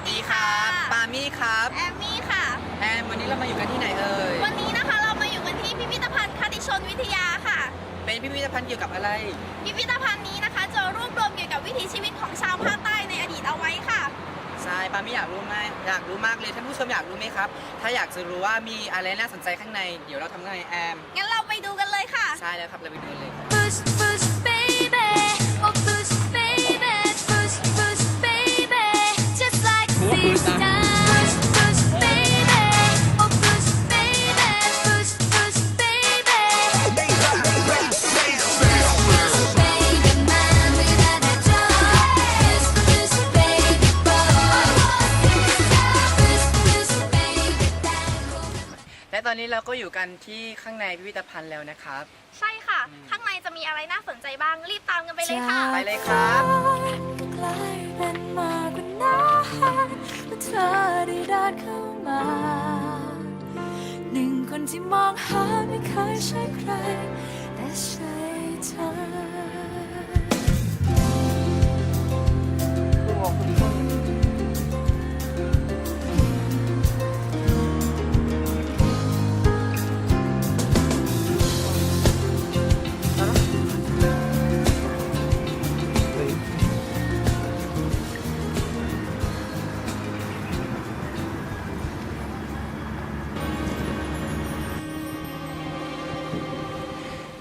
สดีครับปามี่ครับแอมมี่ค่ะ แอมวันนี้เรามาอยู่กันที่ไหนเอ่ย วันนี้นะคะเรามาอยู่กันที่พิพิธภัณฑ์คติชนวิทยาค่ะ เป็นพิพิธภัณฑ์เกี่ยวกับอะไร พิพิธภัณฑ์นี้นะคะจะรวบรวมเกี่ยวกับวิถีชีวิตของชาวภาคใต้ในอดีตเอาไว้ค่ะ ใช่ปามี่อยากรู้ไหมอยากรู้มากเลยท่านผู้ชมอยากรู้ไหมครับ ถ้าอยากจะรู้ว่ามีอะไรน่าสนใจข้างใน เดี๋ยวเราทำไงแอม งั้นเราไปดูกันเลยค่ะ ใช่แล้วครับเราไปดูเลยครับ Push, push, baby. Oh, push, และตอนนี้เราก็อยู่กันที่ข้างในพิพิธภัณฑ์แล้วนะครับ ใช่ค่ะ ข้างในจะมีอะไรน่าสนใจบ้าง รีบตามกันไปเลยค่ะ ไปเลยครับ กลายเป็นมากกว่านั้นเมื่อเธอได้เดินเข้ามา หนึ่งคนที่มองหาไม่เคยใช่ใคร แต่ใช่เธอ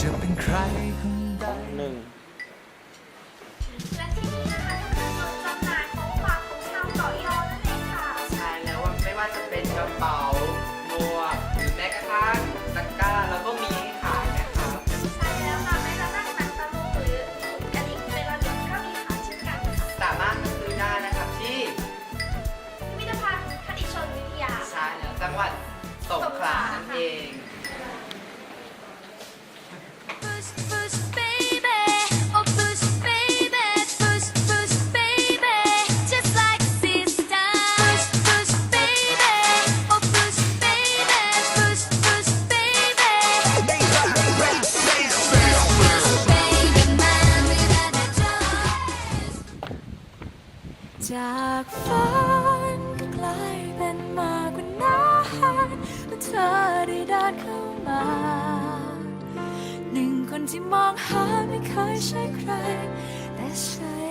จะเป็นใครคนใดหนึ่งและที่นี่นะคะก็คือจุดจำหน่ายของฝากของชาวเกาะยอนั่นเองค่ะ ใช่แล้วว่าไม่ว่าจะเป็นกระเป๋าหมวกหรือแม้กระทั่งตะกร้าเราก็มีให้ขายนะครับ ใช่แล้วค่ะแม้กระทั่งหนังตะลุงหรือหมูกระดิ่งเป็นระลึกก็มีขายเช่นกันค่ะสามารถมาซื้อได้นะครับที่พิพิธภัณฑ์คติชนวิทยา ใช่แล้วจังหวัดสงขลานั่นเอง จากฝันกลายเป็นมากกว่านั้นเมื่อเธอได้เดินเข้ามา หนึ่งคนที่มองหาไม่เคยใช่ใคร แต่ใช่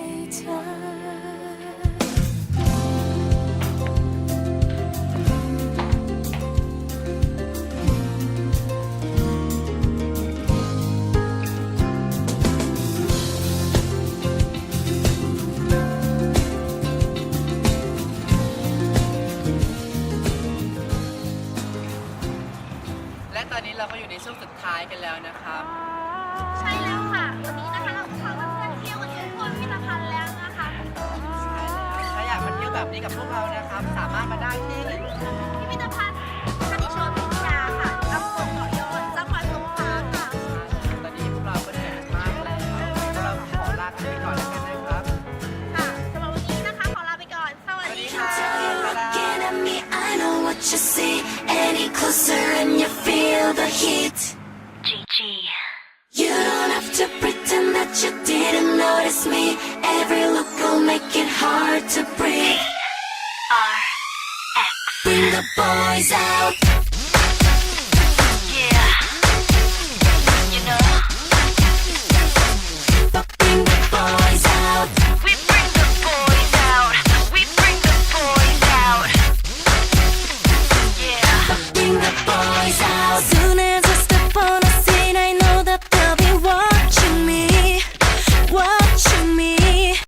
ก็อยู่ในช่วงสุดท้ายกันแล้วนะครับ ใช่แล้วค่ะ วันนี้นะคะเราพาเพื่อนๆเที่ยวกันจนทั่วพิพิธภัณฑ์แล้วนะคะ ถ้าอยากมาเที่ยวแบบนี้กับพวกเรานะครับ สามารถมาได้ที่พิพิธภัณฑ์คติชนวิทยาค่ะอำเภอเกาะยอจังหวัดสงขลาค่ะ ตอนนี้พวกเราก็เหนื่อยมากแล้วพวกเราขอลาไปก่อนแล้วกันนะครับ ค่ะสำหรับวันนี้นะคะ ขอลาไปก่อน สวัสดีค่ะ Looking at me, I know what you see. Any closer and you feel the heat. GG. You don't have to pretend that you didn't notice me. Every look will make it hard to breathe. R X. Bring the boys out.